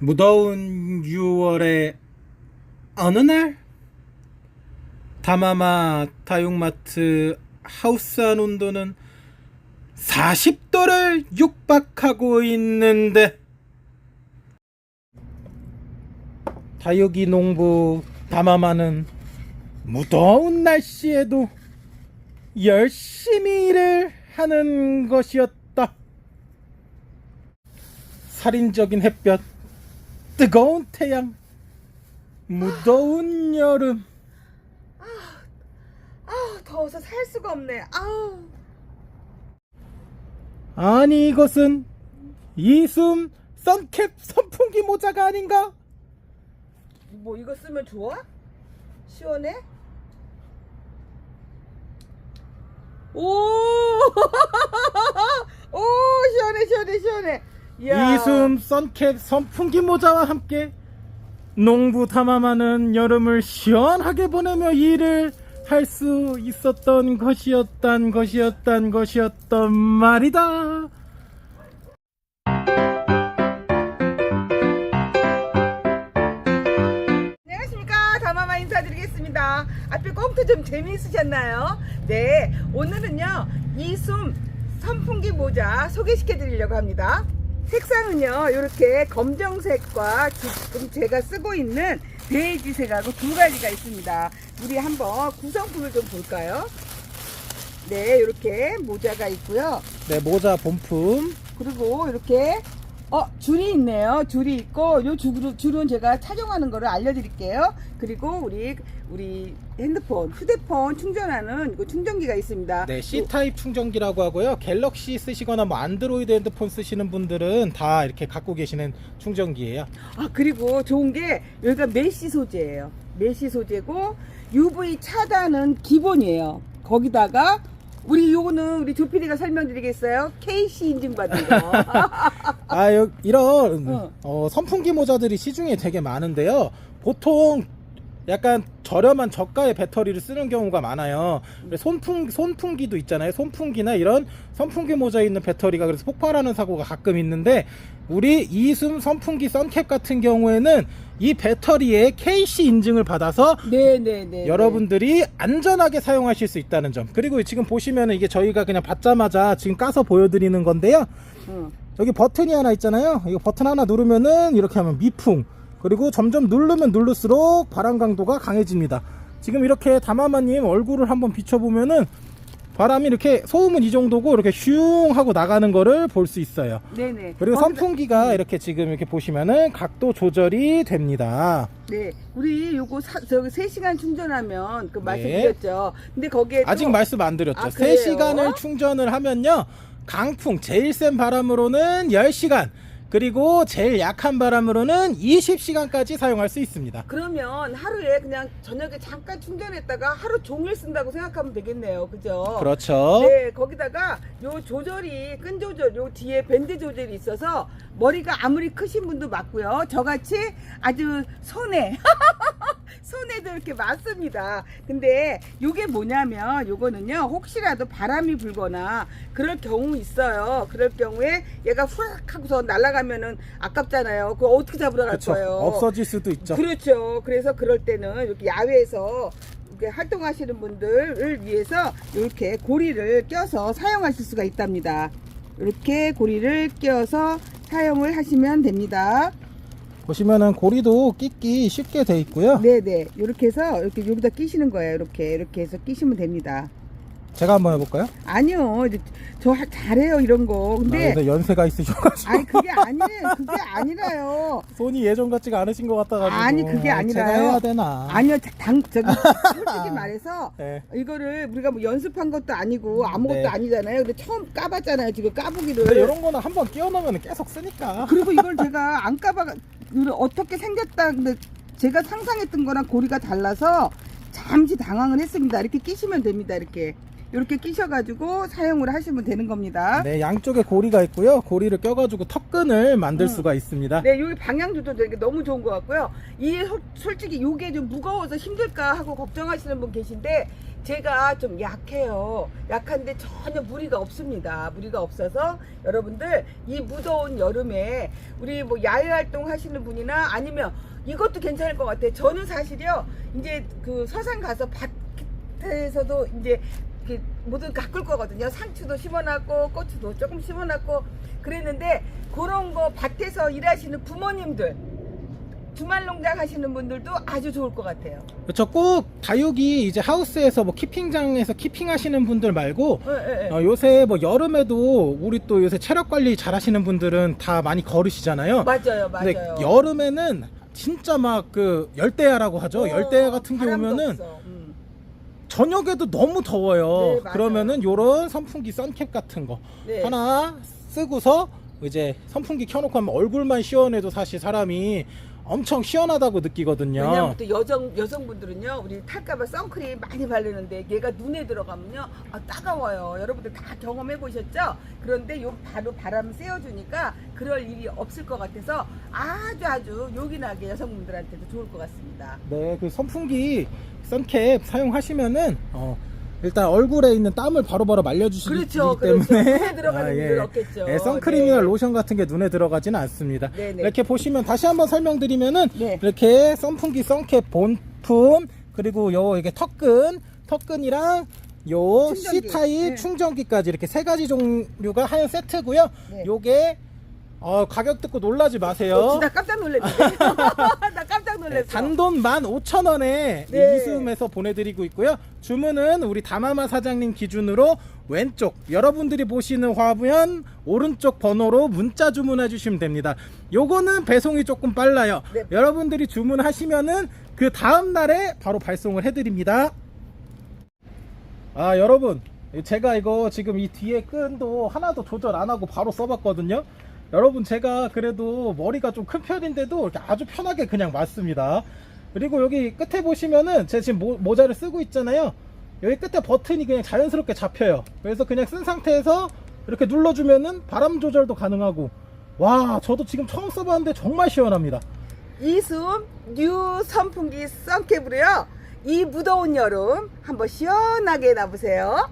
무더운 6월의 어느 날 다마마 다육마트 하우스 안 온도는 40도를 육박하고 있는데 다육이 농부 다마마는 무더운 날씨에도 열심히 일을 하는 것이었다. 살인적인 햇볕, 뜨거운 태양, 무더운 여름. 아우 더워서 살 수가 없네. 아우 아니 이것은 이숨 선캡 선풍기 모자가 아닌가? 뭐 이거 쓰면 좋아? 시원해? 오, 오 시원해 시원해 시원해. 이야. 이숨 선캡 선풍기 모자와 함께 농부 다마마는 여름을 시원하게 보내며 일을 할 수 있었던 것이었단 것이었단 것이었던 말이다. 안녕하십니까 다마마 인사드리겠습니다 앞에 꽁트 좀 재미있으셨나요? 네 오늘은요 이숨 선풍기 모자 소개시켜 드리려고 합니다 색상은요 이렇게 검정색과 지금 제가 쓰고 있는 베이지색하고 두 가지가 있습니다 우리 한번 구성품을 좀 볼까요? 네 이렇게 모자가 있고요 네 모자 본품 그리고 이렇게 어 줄이 있네요. 줄이 있고 요 줄, 줄은 제가 착용하는 거를 알려드릴게요. 그리고 우리 우리 핸드폰, 휴대폰 충전하는 이거 충전기가 있습니다. 네, C 타입 충전기라고 하고요. 갤럭시 쓰시거나 뭐 안드로이드 핸드폰 쓰시는 분들은 다 이렇게 갖고 계시는 충전기예요. 아 그리고 좋은 게 여기가 메쉬 소재예요. 메쉬 소재고 UV 차단은 기본이에요. 거기다가 우리 요거는 우리 조피디가 설명드리겠어요. KC 인증 받은 거. 아, 여- 이런 어. 어, 선풍기 모자들이 시중에 되게 많은데요. 보통 약간 저렴한 저가의 배터리를 쓰는 경우가 많아요. 손풍 손풍기도 있잖아요. 손풍기나 이런 선풍기 모자에 있는 배터리가 그래서 폭발하는 사고가 가끔 있는데 우리 이숨 선풍기 선캡 같은 경우에는 이 배터리에 KC 인증을 받아서 네네네. 여러분들이 안전하게 사용하실 수 있다는 점. 그리고 지금 보시면은 이게 저희가 그냥 받자마자 지금 까서 보여드리는 건데요. 응. 여기 버튼이 하나 있잖아요. 이거 버튼 하나 누르면은 이렇게 하면 미풍. 그리고 점점 누르면 누를수록 바람 강도가 강해집니다. 지금 이렇게 다마마님 얼굴을 한번 비춰보면은 바람이 이렇게 소음은 이 정도고 이렇게 슝 하고 나가는 거를 볼 수 있어요. 네네. 그리고 거기다- 선풍기가 이렇게 지금 이렇게 보시면은 각도 조절이 됩니다. 네, 우리 요거 사, 저기 3시간 충전하면 그 네. 말씀드렸죠. 근데 거기에 또- 아직 말씀 안 드렸죠. 아, 그래요? 3시간을 충전을 하면요. 강풍 제일 센 바람으로는 10시간 그리고 제일 약한 바람으로는 20시간까지 사용할 수 있습니다. 그러면 하루에 그냥 저녁에 잠깐 충전했다가 하루 종일 쓴다고 생각하면 되겠네요. 그죠? 그렇죠. 네, 거기다가 요 조절이 끈 조절, 요 뒤에 밴드 조절이 있어서 머리가 아무리 크신 분도 맞고요. 저같이 아주 손에 손에도 이렇게 맞습니다. 근데 요게 뭐냐면 요거는요. 혹시라도 바람이 불거나 그럴 경우 있어요. 그럴 경우에 얘가 후락 하고서 날아가면은 아깝잖아요. 그거 어떻게 잡으러 갈 그렇죠. 거예요? 없어질 수도 있죠. 그렇죠. 그래서 그럴 때는 이렇게 야외에서 이렇게 활동하시는 분들을 위해서 이렇게 고리를 껴서 사용하실 수가 있답니다. 이렇게 고리를 껴서 사용을 하시면 됩니다. 보시면은 고리도 끼기 쉽게 돼 있고요. 네네. 이렇게 해서 이렇게 여기다 끼시는 거예요. 이렇게 이렇게 해서 끼시면 됩니다. 제가 한번 해볼까요? 아니요, 이제 저 하- 잘해요 이런 거. 아, 근데 근데 연세가 있으셔가지고 아니 그게 아니에요. 그게 아니라요. 손이 예전 같지가 않으신 것 같아가지고 아니, 그게 아니라요. 제가 해야 되나? 아니요, 당 저기 솔직히 말해서 네. 이거를 우리가 뭐 연습한 것도 아니고 아무것도 네. 아니잖아요. 근데 처음 까봤잖아요. 지금 까보기를. 근데 이런 거는 한번 끼워놓으면 계속 쓰니까. 그리고 이걸 제가 안 까봐 어떻게 생겼다 근데 제가 상상했던 거랑 고리가 달라서 잠시 당황을 했습니다. 이렇게 끼시면 됩니다. 이렇게 이렇게 끼셔가지고 사용을 하시면 되는 겁니다. 네, 양쪽에 고리가 있고요. 고리를 껴가지고 턱끈을 만들 음. 수가 있습니다. 네, 여기 방향 조절도 이게 너무 좋은 것 같고요. 이 솔- 솔직히 이게 좀 무거워서 힘들까 하고 걱정하시는 분 계신데 제가 좀 약해요. 약한데 전혀 무리가 없습니다. 무리가 없어서 여러분들 이 무더운 여름에 우리 뭐 야외 활동 하시는 분이나 아니면 이것도 괜찮을 것 같아요. 저는 사실요, 이제 그 서산 가서 밭에서도 이제 그 뭐든 가꿀 거거든요. 상추도 심어놨고 고추도 조금 심어놨고 그랬는데 그런 거 밭에서 일하시는 부모님들 주말 농장 하시는 분들도 아주 좋을 것 같아요. 그렇죠. 꼭 다육이 이제 하우스에서 뭐 키핑장에서 키핑 하시는 분들 말고 예, 예, 예. 어, 요새 뭐 여름에도 우리 또 요새 체력 관리 잘 하시는 분들은 다 많이 걸으시잖아요. 맞아요, 근데 맞아요. 여름에는 진짜 막 그 열대야라고 하죠. 어, 열대야 같은 게 바람도 오면은 없어. 음. 저녁에도 너무 더워요. 네. 그러면은 요런 선풍기 선캡 같은 거 네. 하나 쓰고서 이제 선풍기 켜놓고 하면 얼굴만 시원해도 사실 사람이 엄청 시원하다고 느끼거든요. 왜냐면 또 여성 여성분들은요 우리 탈까봐 선크림 많이 바르는데 얘가 눈에 들어가면요 아, 따가워요. 여러분들 다 경험해 보셨죠? 그런데 요 바로 바람 쐬어주니까 그럴 일이 없을 것 같아서 아주 아주 요긴하게 여성분들한테도 좋을 것 같습니다. 네, 그 선풍기 선캡 사용하시면은 어, 일단 얼굴에 있는 땀을 바로바로 말려주시기 그렇죠, 때문에 그렇죠. 눈에 들어가는 아, 분들 없겠죠. 예, 선크림이나 네. 로션 같은 게 눈에 들어가지는 않습니다. 네, 네. 이렇게 보시면 다시 한번 설명드리면은 네. 이렇게 선풍기 선캡 본품 그리고 요 이게 턱근 턱근이랑 요 충전기. C 타입 네. 충전기까지 이렇게 세 가지 종류가 한 세트고요. 네. 요게 어, 가격 듣고 놀라지 마세요. 어, 나 깜짝 놀랐는데 나 깜짝 놀랐어 네, 단돈 15,000원에 네. 이수음에서 보내드리고 있고요. 주문은 우리 다마마 사장님 기준으로 왼쪽 여러분들이 보시는 화면 오른쪽 번호로 문자 주문해 주시면 됩니다. 요거는 배송이 조금 빨라요. 네. 여러분들이 주문하시면은 그 다음 날에 바로 발송을 해드립니다. 아 여러분 제가 이거 지금 이 뒤에 끈도 하나도 조절 안 하고 바로 써봤거든요. 여러분 제가 그래도 머리가 좀 큰 편인데도 아주 편하게 그냥 맞습니다. 그리고 여기 끝에 보시면은 제가 지금 모, 모자를 쓰고 있잖아요. 여기 끝에 버튼이 그냥 자연스럽게 잡혀요. 그래서 그냥 쓴 상태에서 이렇게 눌러주면은 바람 조절도 가능하고 와 저도 지금 처음 써봤는데 정말 시원합니다. 이숨 뉴 선풍기 선캡으로요 이 무더운 여름 한번 시원하게 놔보세요